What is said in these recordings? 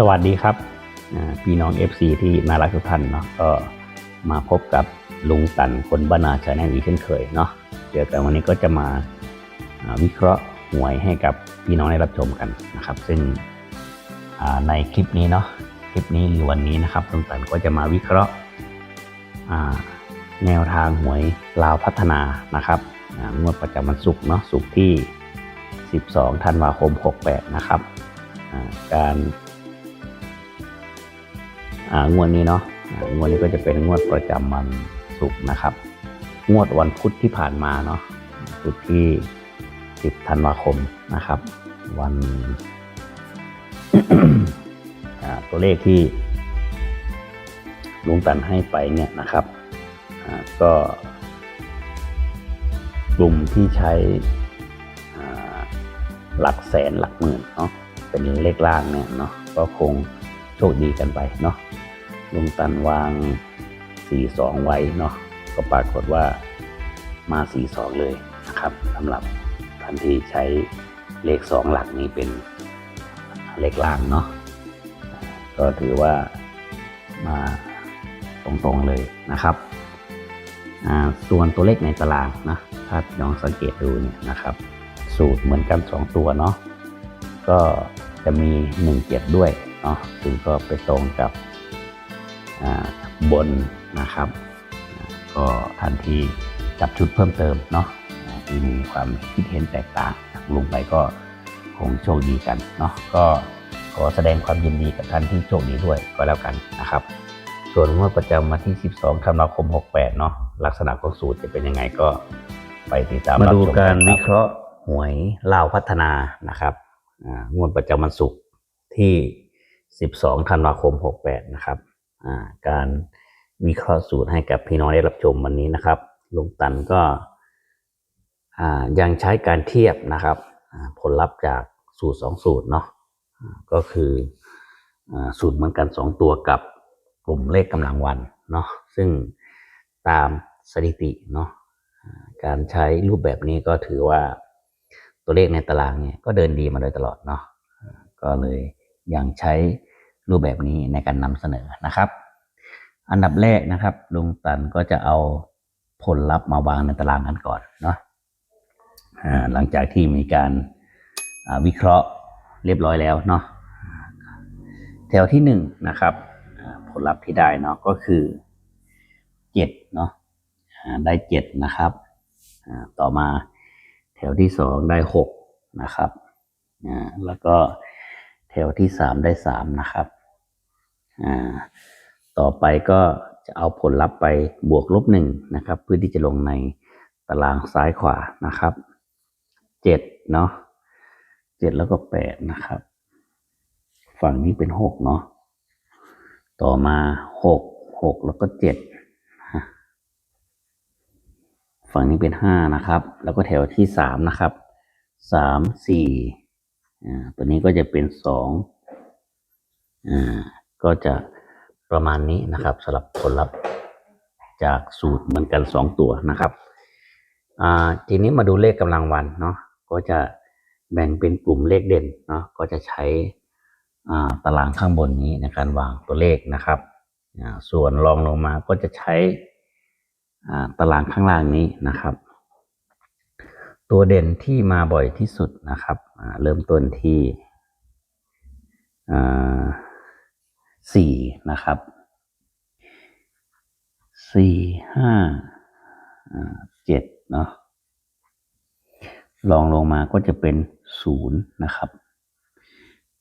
สวัสดีครับพี่น้อง FC ที่น่ารักทุกท่านเนาะก็มาพบกับลุงตันคนบ้านนาชาแนลอีกเช่นเคยเนาะเดี๋ยวกันวันนี้ก็จะมาวิเคราะห์หวยให้กับพี่น้องได้รับชมกันนะครับ ซึ่งในคลิปนี้เนาะคลิปนี้หรือวันนี้นะครับลุงตันก็จะมาวิเคราะห์าแนวทางหวยลาวพัฒนานะครับงวดประจำวันศุกร์เนาะศุกร์ที่ 12 ธันวาคม 68 นะครับการ งวดนี้เนาะอ่างวดนี้ก็จะเป็นงวดประจำวันศุกร์นะครับ งวดวันพุธที่ผ่านมาเนาะพุธที่ 10 ธันวาคมนะครับ วันตัวเลขที่ลุงตันให้ไปเนี่ยนะครับก็กลุ่มที่ใช้หลักแสนหลักหมื่นเนาะเป็นเลขล่างเนี่ยเนาะก็คง โชคดีกันไปเนาะลุงตันวาง 42 ไว้เนาะก็ปรากฏว่ามา 42 เลยนะครับสำหรับท่านที่ใช้เลข 2 หลักนี้เป็นเลขล่างเนาะก็ถือว่ามาตรงๆเลยนะครับอ่าส่วนตัวเลขในตารางนะถ้าลองสังเกตดูเนี่ยนะครับ สูตรเหมือนกัน 2 ตัวเนาะก็จะมี 17 ด้วย เนาะซึ่งก็ไปตรงกับบนนะครับ ก็ทันทีจับชุดเพิ่มเติมเนาะที่มีความคิดเห็นแตกต่างจากลุงไปก็คงโชคดีกันเนาะก็ขอแสดงความยินดีกับท่านที่โชคดีด้วยก็แล้วกันนะครับ ส่วนงวดประจำวันที่ 12ธันวาคม 68 เนาะลักษณะของสูตรจะเป็นยังไงก็ไปติดตามมาดูการนวิเคราะห์หวยลาวพัฒนานะครับงวดประจำวันศุกร์ที่ 12ธันวาคม 68 นะครับาการวิเคราะห์สูตรให้กับพี่น้องได้รับชมวันนี้นะครับลุงตันก็ยังใช้การเทียบนะครับผลลัพธ์จากสูตร 2 สูตรเนาะก็คืออสูตรเหมือนกัน 2 ตัวกับกลุ่มเลขกำลังวันเนาะซึ่งตามสถิติเนาะการใช้รูปแบบนี้ก็ถือว่าตัวเลขในตารางเนี่ยก็เดินดีมาโดยตลอดเนาะก็เลยยังใช้ รูปแบบนี้ในการนำเสนอนะครับ อันดับแรกนะครับ ลุงตันก็จะเอาผลลัพธ์มาวางในตารางกันก่อนเนาะหลังจากที่มีการวิเคราะห์เรียบร้อยแล้วเนาะแถวที่หนึ่งนะครับ ผลลัพธ์ที่ได้เนาะก็คือเจ็ดเนาะได้เจ็ดนะครับต่อมาแถวที่สองได้หกนะครับแล้วก็แถวที่สามได้สามนะครับ ต่อไปก็จะเอาผลลัพธ์ไปบวกลบหนึ่งนะครับ เพื่อที่จะลงในตารางซ้ายขวานะครับเจ็ดเนาะเจ็ดแล้วก็แปดนะครับ ฝั่งนี้เป็นหกเนาะต่อมาหกหกแล้วก็เจ็ดฝั่งนี้เป็นห้านะครับ แล้วก็แถวที่สามนะครับสามสี่อ่าตัวนี้ก็จะเป็นสองอ่า ก็จะประมาณนี้นะครับสำหรับผลลัพธ์จากสูตรเหมือนกันสองตัวนะครับอ่าทีนี้มาดูเลขกำลังวันเนาะก็จะแบ่งเป็นกลุ่มเลขเด่นเนาะก็จะใช้อ่าตารางข้างบนนี้ในการวางตัวเลขนะครับอ่าส่วนรองลงมาก็จะใช้อ่าตารางข้างล่างนี้นะครับ ตัวเด่นที่มาบ่อยที่สุดนะครับเริ่มต้นที่อ่า สี่นะครับสี่ห้าเจ็ดเนาะลองลงมาก็จะเป็นศูนย์นะครับ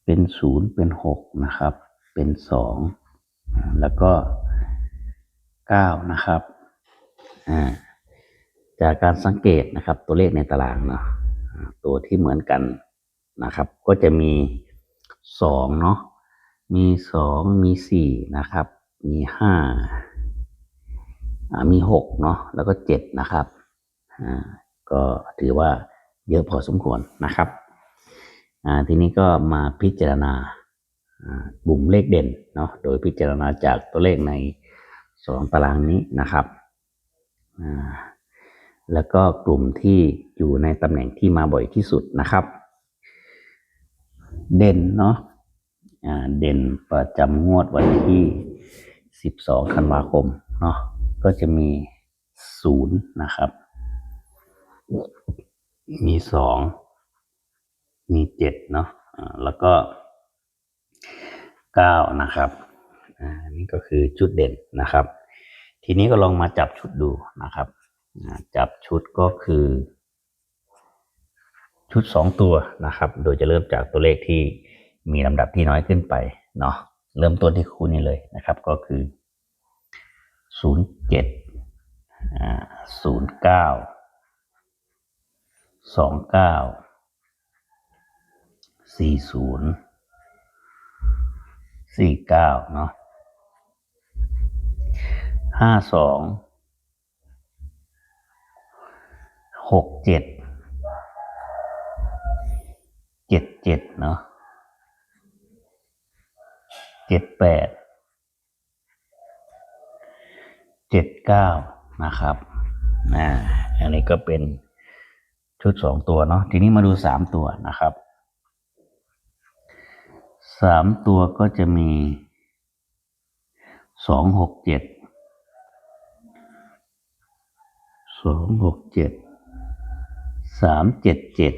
เป็นศูนย์เป็นหกนะครับ เป็นสองแล้วก็เก้านะครับ จากการสังเกตนะครับ ตัวเลขในตารางเนาะตัวที่เหมือนกันนะครับ ก็จะมีสองเนาะ มีสองมีสี่นะครับ มีห้ามีหกเนาะแล้วก็เจ็ดนะครับอ่าก็ถือว่าเยอะพอสมควรนะครับอ่าทีนี้ก็มาพิจารณาอ่ากลุ่มเลขเด่นเนาะโดยพิจารณาจากตัวเลขในสองตารางนี้นะครับอ่าแล้วก็กลุ่มที่อยู่ในตำแหน่งที่มาบ่อยที่สุดนะครับ เด่นเนาะ เด่นประจำงวดวันที่ 12ธันวาคมเนาะก็จะมีศูนย์นะครับ มีสองมีเจ็ดเนาะแล้วก็เก้านะครับอ่านี่ก็คือชุดเด่นนะครับ ทีนี้ก็ลองมาจับชุดดูนะครับจับชุดก็คือ ชุดสองตัวนะครับ โดยจะเริ่มจากตัวเลขที่ มีลำดับที่น้อยขึ้นไปเนาะเริ่มต้นที่คู่นี้เลยนะครับ ก็คือศูนย์เจ็ดอ่าศูนย์เก้าสองเก้าสี่ศูนย์สี่เก้าเนาะห้าสองหกเจ็ดเจ็ดเจ็ดเนาะ เจ็ดแปดเจ็ดเก้านะครับอ่าอันนี้ก็เป็นชุดสองตัวเนาะทีนี้มาดูสามตัวนะครับสามตัวก็จะมีสองหกเจ็ดสองหกเจ็ดสามเจ็ดเจ็ด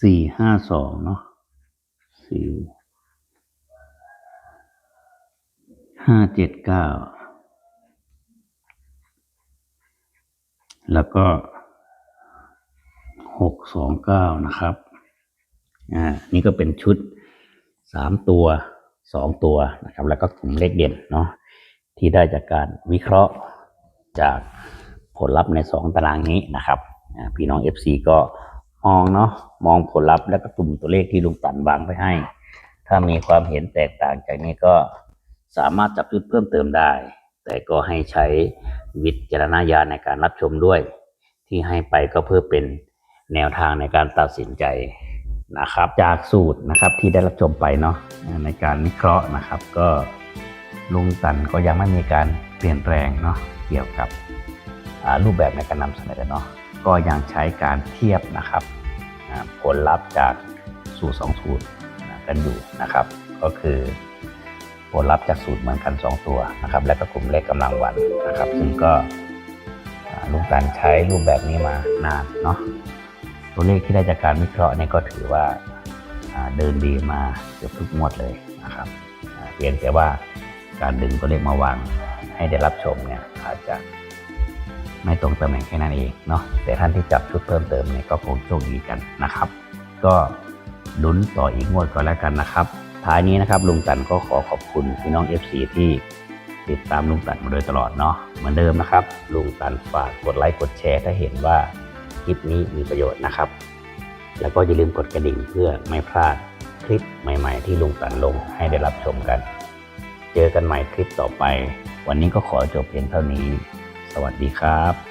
สี่ห้าสองเนาะ สี่ห้าเจ็ดเก้าแล้วก็หกสองเก้านะครับ อ่า นี่ก็เป็นชุดสามตัวสองตัวนะครับ แล้วก็กลุ่มเลขเด่นเนาะที่ได้จากการวิเคราะห์จากผลลัพธ์ในสองตารางนี้นะครับ พี่น้อง FC ก็ มองเนาะมองผลลัพธ์และก็กลุ่มตัวเลขที่ลุงตันวางไปให้ ถ้ามีความเห็นแตกต่างจากนี้ก็สามารถจับจุดเพิ่มเติมได้ แต่ก็ให้ใช้วิจารณญาณในการรับชมด้วย ที่ให้ไปก็เพื่อเป็นแนวทางในการตัดสินใจนะครับ จากสูตรนะครับที่ได้รับชมไปเนาะในการวิเคราะห์นะครับ ก็ลุงตันก็ยังไม่มีการเปลี่ยนแปลงเนาะเกี่ยวกับรูปแบบในการนำเสนอเนาะ ก็ยังใช้การเทียบนะครับผลลัพธ์จากสูตรสองสูตรกันอยู่นะครับ ก็คือผลลัพธ์จากสูตรเหมือนกัน 2 ตัวนะครับ และก็กลุ่มเลขกำลังวันนะครับ ซึ่งก็ลุงการใช้รูปแบบนี้มานานเนาะตัวเลขที่ได้จากการวิเคราะห์เนี่ยก็ถือว่าเดินดีมาเกือบทุกงวดเลยนะครับเพียงแต่ว่าการดึงตัวเลขมาวางให้ได้รับชมเนี่ยอาจจะ ไม่ตรงตำแหน่งแค่นั้นเองเนาะแต่ท่านที่จับชุดเพิ่มเติมเนี่ยก็คงโชคดีกันนะครับ ก็ลุ้นต่ออีกงวดก็แล้วกันนะครับ ท้ายนี้นะครับลุงตันก็ขอขอบคุณพี่น้อง FC ที่ติดตามลุงตันมาโดยตลอดเนาะเหมือนเดิมนะครับ ลุงตันฝากกดไลค์กดแชร์ถ้าเห็นว่าคลิปนี้มีประโยชน์นะครับ แล้วก็อย่าลืมกดกระดิ่งเพื่อไม่พลาดคลิปใหม่ ๆ ที่ลุงตันลงให้ได้รับชมกัน เจอกันใหม่คลิปต่อไป วันนี้ก็ขอจบเพียงเท่านี้ สวัสดีครับ